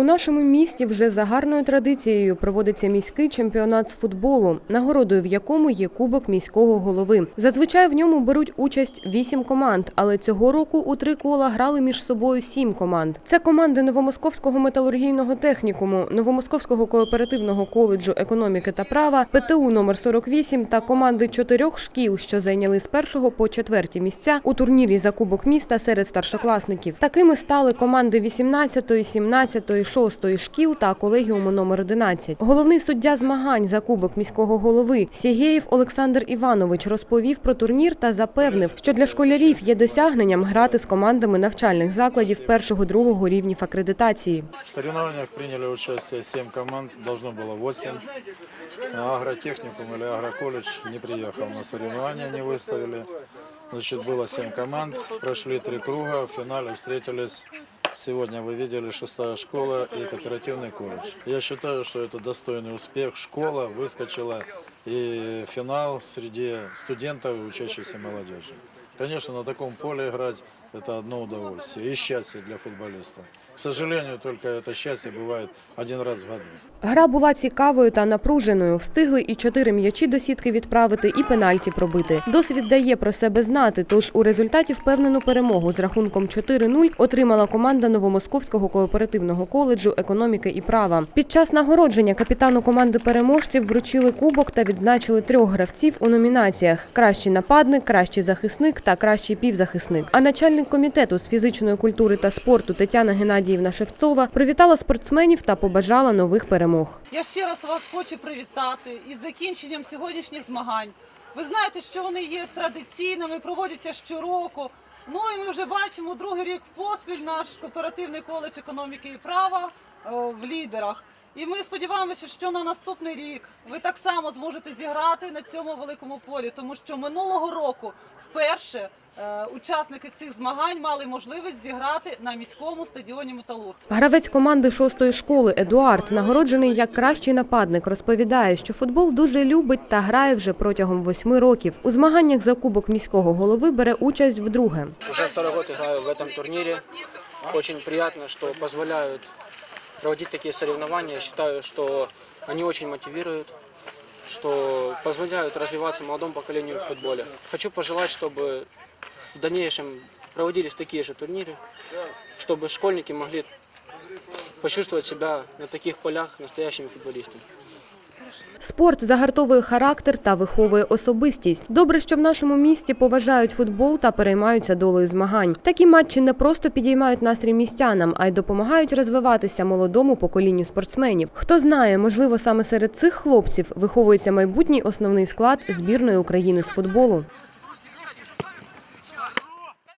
У нашому місті вже за гарною традицією проводиться міський чемпіонат з футболу, нагородою в якому є кубок міського голови. Зазвичай в ньому беруть участь вісім команд, але цього року у три кола грали між собою сім команд. Це команди Новомосковського металургійного технікуму, Новомосковського кооперативного коледжу економіки та права, ПТУ номер 48 та команди чотирьох шкіл, що зайняли з першого по четверті місця у турнірі за кубок міста серед старшокласників. Такими стали команди 18, 17, 6 шкіл та колегіуму номер 11. Головний суддя змагань за кубок міського голови Сігєєв Олександр Іванович розповів про турнір та запевнив, що для школярів є досягненням грати з командами навчальних закладів першого-другого рівнів акредитації. В соревнованиях приняли участие 7 команд, должно было 8. Агротехникум или агроколледж не приехал на соревнования, не выставили. Значит, было 7 команд, прошли три круга, в финале встретились. Сегодня вы видели шестая школа и кооперативный колледж. Я считаю, что это достойный успех. Школа выскочила и финал среди студентов и учащейся молодежи. Конечно, на таком поле играть – это одно удовольствие и счастье для футболистов. К сожалению, только это счастье бывает один раз в году. Гра була цікавою та напруженою. Встигли і чотири м'ячі до сітки відправити, і пенальті пробити. Досвід дає про себе знати. Тож у результаті впевнену перемогу з рахунком 4-0 отримала команда Новомосковського кооперативного коледжу економіки і права. Під час нагородження капітану команди переможців вручили кубок та відзначили трьох гравців у номінаціях: кращий нападник, кращий захисник та кращий півзахисник. А начальник комітету з фізичної культури та спорту Тетяна Геннадіївна Шевцова привітала спортсменів та побажала нових перемог. Я ще раз вас хочу привітати із закінченням сьогоднішніх змагань. Ви знаєте, що вони є традиційними, проводяться щороку. Ну і ми вже бачимо другий рік поспіль наш кооперативний коледж економіки і права е, в лідерах. І ми сподіваємося, що на наступний рік ви так само зможете зіграти на цьому великому полі, тому що минулого року вперше е, учасники цих змагань мали можливість зіграти на міському стадіоні Металург. Гравець команди шостої школи Едуард, нагороджений як кращий нападник, розповідає, що футбол дуже любить та грає вже протягом восьми років. У змаганнях за кубок міського голови бере участь вдруге. Уже второй год играю в этом турнире. Очень приятно, что позволяют проводить такие соревнования. Я считаю, что они очень мотивируют, что позволяют развиваться молодому поколению в футболе. Хочу пожелать, чтобы в дальнейшем проводились такие же турниры, чтобы школьники могли почувствовать себя на таких полях настоящими футболистами. Спорт загартовує характер та виховує особистість. Добре, що в нашому місті поважають футбол та переймаються долею змагань. Такі матчі не просто підіймають настрій містянам, а й допомагають розвиватися молодому поколінню спортсменів. Хто знає, можливо, саме серед цих хлопців виховується майбутній основний склад збірної України з футболу.